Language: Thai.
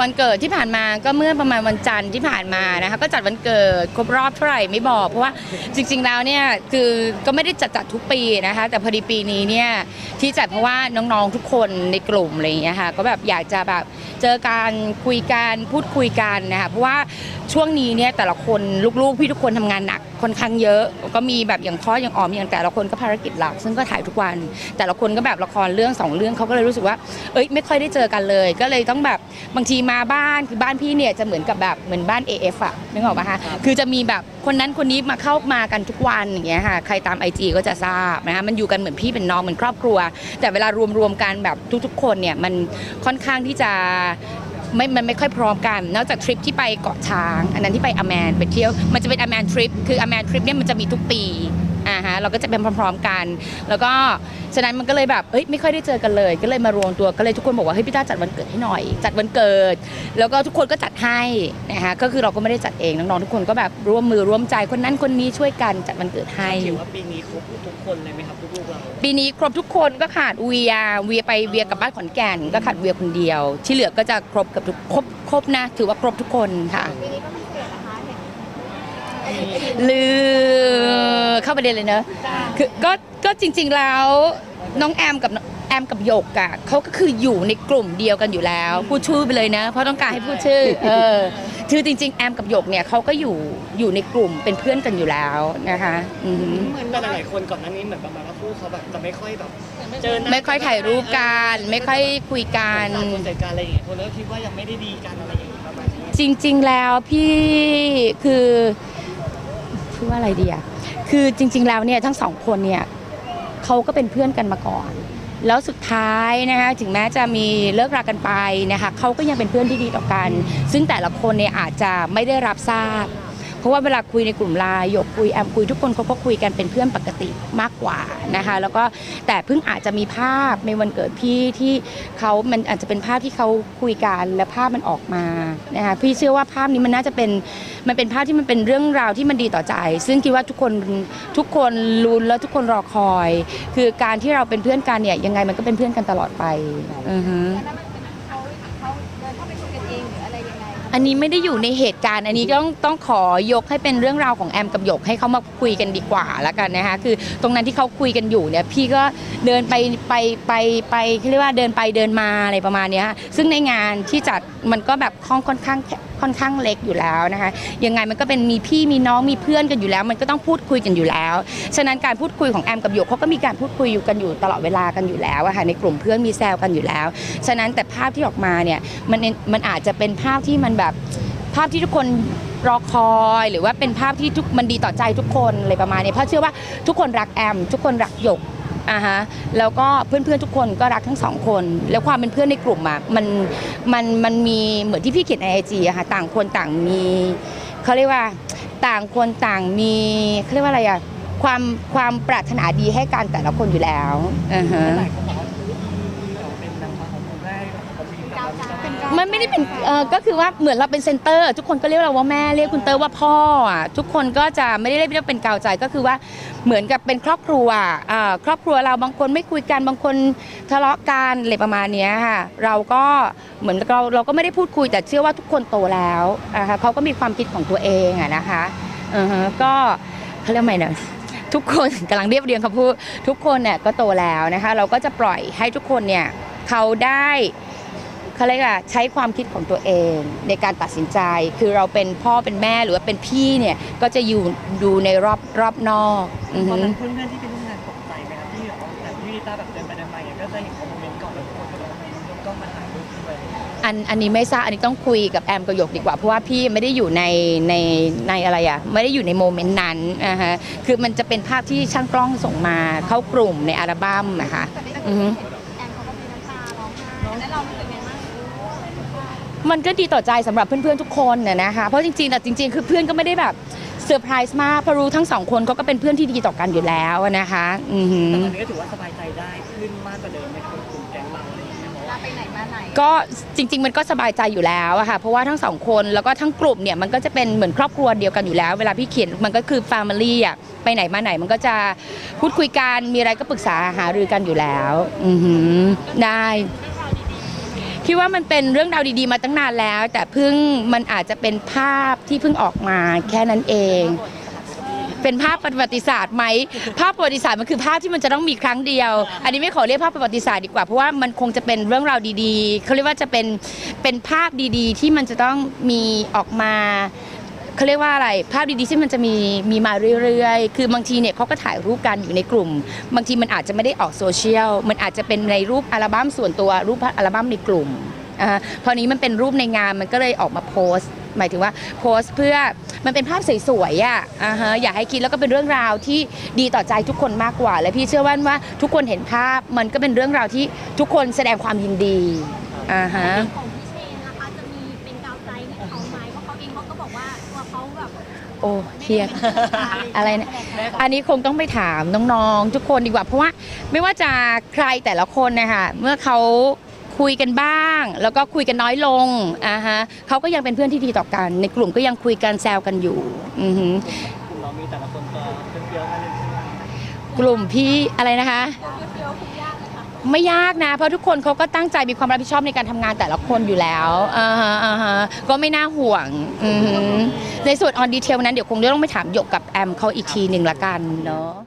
วันเกิดที่ผ่านมาก็เมื่อประมาณวันจันทร์ที่ผ่านมานะคะก็จัดวันเกิดครบรอบเท่าไหร่ไม่บอก เพราะว่าจริงๆแล้วเนี่ยคือก็ไม่ได้จัดจัดทุกปีนะคะ แต่พอดีปีนี้เนี่ยที่จัดเพราะว่าน้องๆทุกคนในกลุ่มอะไรอย่างเงี้ยค่ะก็แบบอยากจะแบบเจอการคุยกันพูดคุยกันนะคะเพราะว่าช่วงนี้เนี่ยแต่ละคนลูกๆพี่ทุกคนทำงานหนัก ค่อนข้างเยอะ ก็มีแบบอย่างพ่ออย่างออมอย่างแต่ละคนก็ภารกิจหลัก ซึ่งก็ถ่ายทุกวัน แต่ละคนก็แบบละครเรื่องสองเรื่องเขาก็เลยรู้สึกว่า เอ้ยไม่ค่อยได้เจอกันเลย ก็เลยต้องแบบบางทีมาบ้านคือบ้านพี่เนี่ยจะเหมือนกับแบบเหมือนบ้าน AF อะนึกออกปะคะคือจะมีแบบคนนั้นคนนี้มาเข้ามากันทุกวันอย่างเงี้ยค่ะใครตาม IG ก็จะทราบนะคะมันอยู่กันเหมือนพี่เป็นน้องเหมือนครอบครัว แต่เวลารวมๆกันแบบทุกๆ คนเนี่ยมันค่อนข้างที่จะ ไม่มันไม่ค่อยพร้อมกัน นอกจากทริปที่ไปเกาะช้าง อันนั้นที่ไปอแมนไปเที่ยว มันจะเป็นอแมนทริป คืออแมนทริปเนี่ยมันจะมีทุกปี เราก็จะเป็นพร้อม ๆกัน แล้วก็ฉะนั้นมันก็เลยแบบเอ้ยไม่ค่อยได้เจอกันเลย ก็เลยมารวมตัวก็เลยทุกคนบอกว่าเฮ้ยพี่ต้าจัดวันเกิดให้หน่อย จัดวันเกิด แล้วก็ทุกคนก็จัดให้นะคะก็คือเราก็ไม่ได้จัดเองน้องๆทุกคนก็แบบร่วมมือร่วมใจคนนั้นคนนี้ช่วยกันจัดวันเกิดให้ถือว่าปีนี้ครบทุกคนเลยไหมครับลูกๆเราปีนี้ครบทุกคนก็ขาดเวียเวียไปเวียกลับบ้านขอนแก่นก็ขาดเวียคนเดียว ที่เหลือก็จะครบกับทุกครบครบนะ ถือว่าครบทุกคนค่ะ ลือเข้าประเด็นเลยเนอะคือก็ก็จริง ๆแล้วน้องแอมกับแอมกับหยกอะเขาก็คืออยู่ในกลุ่มเดียวกันอยู่แล้ว พูดชื่อไปเลยนะ เพราะต้องการให้พูดชื่อเออคือจริง ๆ แอมกับหยกเนี่ยเขาก็อยู่อยู่ในกลุ่มเป็นเพื่อนกันอยู่แล้วนะคะอือหือเหมือนแต่หลายๆคนก่อนหน้านี้เหมือนประมาณว่าคู่เขาแบบจะไม่ค่อยแบบเจอหน้าไม่ค่อยถ่ายรูปกันไม่ค่อยคุยกันต่างคนใส่กันอะไรอย่างเงี้ยคนก็คิดว่ายังไม่ได้ดีกันอะไรอย่างเงี้ยประมาณนี้จริงๆ แล้วพี่คือ พูดว่าอะไรดีอะคือจริง ๆ แล้วเนี่ยทั้งสองคนเนี่ยเขาก็เป็นเพื่อนกันมาก่อน แล้วสุดท้ายนะคะถึงแม้จะมีเลิกรากันไปนะคะเขาก็ยังเป็นเพื่อนที่ดีต่อกัน ซึ่งแต่ละคนเนี่ยอาจจะไม่ได้รับทราบ เพราะว่าเวลาคุยในกลุ่มไลน์หยกคุยแอมคุยทุกคนเขาก็คุยกันเป็นเพื่อนปกติมากกว่านะคะแล้วก็แต่เพิ่งอาจจะมีภาพในวันเกิดพี่ที่เขามันอาจจะเป็นภาพที่เขาคุยกันและภาพมันออกมานะคะพี่เชื่อว่าภาพนี้มันน่าจะเป็นมันเป็นภาพที่มันเป็นเรื่องราวที่มันดีต่อใจ ซึ่งคิดว่าทุกคนทุกคนลุ้นแล้วทุกคนรอคอย คือการที่เราเป็นเพื่อนกันเนี่ยยังไงมันก็เป็นเพื่อนกันตลอดไปอือฮึ อันนี้ไม่ได้อยู่ในเหตุการณ์ อันนี้ต้องต้องขอยกให้เป็นเรื่องราวของแอมกับหยกให้เขามาคุยกันดีกว่าแล้วกันนะคะคือตรงนั้นที่เขาคุยกันอยู่เนี่ยพี่ก็เดินไปไปไปไปเรียกว่าเดินไปเดินมาอะไรประมาณเนี้ยซึ่งในงานที่จัดมันก็แบบห้องค่อนข้าง ค่อนข้างเล็กอยู่แล้วนะคะยังไงมันก็เป็นมีพี่มีน้องมีเพื่อนกันอยู่แล้ว มันก็ต้องพูดคุยกันอยู่แล้ว ฉะนั้นการพูดคุยของแอมกับหยกเขาก็มีการพูดคุยอยู่กันอยู่ตลอดเวลากันอยู่แล้วอะค่ะในกลุ่มเพื่อนมีแซวกันอยู่แล้ว ฉะนั้นแต่ภาพที่ออกมาเนี่ยมันมันอาจจะเป็นภาพที่มันแบบภาพที่ทุกคนรอคอยหรือว่าเป็นภาพที่ทุกมันดีต่อใจทุกคนอะไรประมาณนี้เพราะเชื่อว่าทุกคนรักแอม ทุกคนรักหยก อ่าฮะแล้วก็เพื่อนๆทุกคนก็รักทั้งสองคน แล้วความเป็นเพื่อนในกลุ่มอะมันมันมันมีเหมือนที่พี่เขียนในไอจีอะค่ะต่างคนต่างมีเขาเรียกว่าต่างคนต่างมีเขาเรียกว่าอะไรอะความความปรารถนาดีให้กันแต่ละคนอยู่แล้วอ่าฮะ หลายคนบอกว่า มันไม่ได้เป็นเออก็คือว่าเหมือนเราเป็นเซนเตอร์ ทุกคนก็เรียกเราว่าแม่เรียกคุณเตอร์ว่าพ่ออะทุกคนก็จะไม่ได้เรียกว่าเป็นกาวใจก็คือว่าเหมือนกับเป็นครอบครัวอ่าครอบครัวเราบางคนไม่คุยกันบางคนทะเลาะกันอะไรประมาณเนี้ยค่ะเราก็เหมือนเราเราก็ไม่ได้พูดคุยแต่เชื่อว่าทุกคนโตแล้วนะคะเขาก็มีความคิดของตัวเองอะนะคะอือฮะก็เขาเรียกว่าไงเนี่ย ทุกคน กำลังเรียบเรียงคำพูดทุกคนเนี่ยก็โตแล้วนะคะ เราก็จะปล่อยให้ทุกคนเนี่ยเขาได้ เขาเรียกว่าใช้ความคิดของตัวเองในการตัดสินใจ คือเราเป็นพ่อเป็นแม่หรือว่าเป็นพี่เนี่ยก็จะอยู่ดูในรอบรอบนอกอือตอนนั้นเพื่อนๆที่เป็นร่วมงานตกใจไหมครับที่แบบว่าแต่พี่ตาแบบเดินไปเดินมาอย่างเงี้ยก็จะเห็นคอมเมนต์ก่อนแล้วทุกคนก็แบบยกกล้องมาถ่ายรูปด้วยอันอันนี้ไม่ทราบอันนี้ต้องคุยกับแอมกับหยกดีกว่า เพราะว่าพี่ไม่ได้อยู่ในในในอะไรอะไม่ได้อยู่ในโมเมนต์นั้นนะฮะคือมันจะเป็นภาพที่ช่างกล้องส่งมาเข้ากลุ่มในอัลบั้มนะคะ แต่ในอือฮึแอนเขาก็มีน้ำตาร้องไห้แล้วเราเป็นไงบ้าง มันก็ดีต่อใจสำหรับเพื่อนๆทุกคนน่ะนะคะเพราะจริงๆแต่จริง ๆ คือเพื่อนก็ไม่ได้แบบเซอร์ไพรส์มากเพราะรู้ทั้งสองคนเขาก็เป็นเพื่อนที่ดีต่อกันอยู่แล้วอะนะคะอือฮึแต่ตอนนี้ก็ถือว่าสบายใจได้ขึ้นมากกว่าเดิมในคนกลุ่มแก๊งเราอะไรอย่างเงี้ยเพราะเวว่าลาไปไหนมาไหน ก็จริง ๆ มันก็สบายใจอยู่แล้วอะค่ะเพราะว่าทั้งสองคนแล้วก็ทั้งกลุ่มเนี่ยมันก็จะเป็นเหมือนครอบครัวเดียวกันอยู่แล้ว เวลาพี่เขียนมันก็คือ Family อะไปไหนมาไหนมันก็จะพูดคุยกันมีอะไรก็ปรึกษาหารือกันอยู่แล้ว อือหือได้ คิดว่ามันเป็นเรื่องราวดีๆมาตั้งนานแล้ว แต่เพิ่งมันอาจจะเป็นภาพที่เพิ่งออกมาแค่นั้นเอง เป็นภาพประวัติศาสตร์ไหมภาพประวัติศาสตร์มันคือภาพที่มันจะต้องมีครั้งเดียว อันนี้ไม่ขอเรียกภาพประวัติศาสตร์ดีกว่าเพราะว่ามันคงจะเป็นเรื่องราวดีๆเขาเรียกว่าจะเป็นเป็นภาพดีๆ ที่มันจะต้องมีออกมา เขาเรียกว่าอะไรภาพดีๆที่มันจะมีมีมาเรื่อยๆ คือบางทีเนี่ยเขาก็ถ่ายรูปกันอยู่ในกลุ่ม บางทีมันอาจจะไม่ได้ออกโซเชียลมันอาจจะเป็นในรูปอัลบั้มส่วนตัวรูปอัลบั้มในกลุ่มอ่าพอนี้มันเป็นรูปในงานมันก็เลยออกมาโพสต์ หมายถึงว่าโพสต์เพื่อมันเป็นภาพสวยๆอะอ่าฮะอยากให้คิดแล้วก็เป็นเรื่องราวที่ดีต่อใจทุกคนมากกว่า และพี่เชื่อว่าว่าทุกคนเห็นภาพมันก็เป็นเรื่องราวที่ทุกคนแสดงความยินดีอ่าฮะ เพราะเขาเองเขาก็บอกว่าตัวเขาแบบโอ้เครียด อะไรเนี่ย อันนี้คงต้องไปถามน้องๆ ทุกคนดีกว่า เพราะว่าไม่ว่าจะใครแต่ละคนนะคะเมื่อเขาคุยกันบ้าง แล้วก็คุยกันน้อยลงอ่าฮะเขาก็ยังเป็นเพื่อนที่ดีต่อกัน ในกลุ่มก็ยังคุยกันแซวกันอยู่อือหือกลุ่มเรามีแต่ละคนก็เปรี้ยวๆกันเลยใช่ไหมกลุ่มพี่อะไรนะคะเดียวคุ ไม่ยากนะ เพราะทุกคนเขาก็ตั้งใจมีความรับผิดชอบในการทำงานแต่ละคนอยู่แล้วอ่าฮะอ่าฮะก็ไม่น่าห่วงอือหือในส่วนออนดีเทลนั้นเดี๋ยวคงต้องไปถามหยกกับแอมเขาอีกทีหนึ่งละกันเนาะ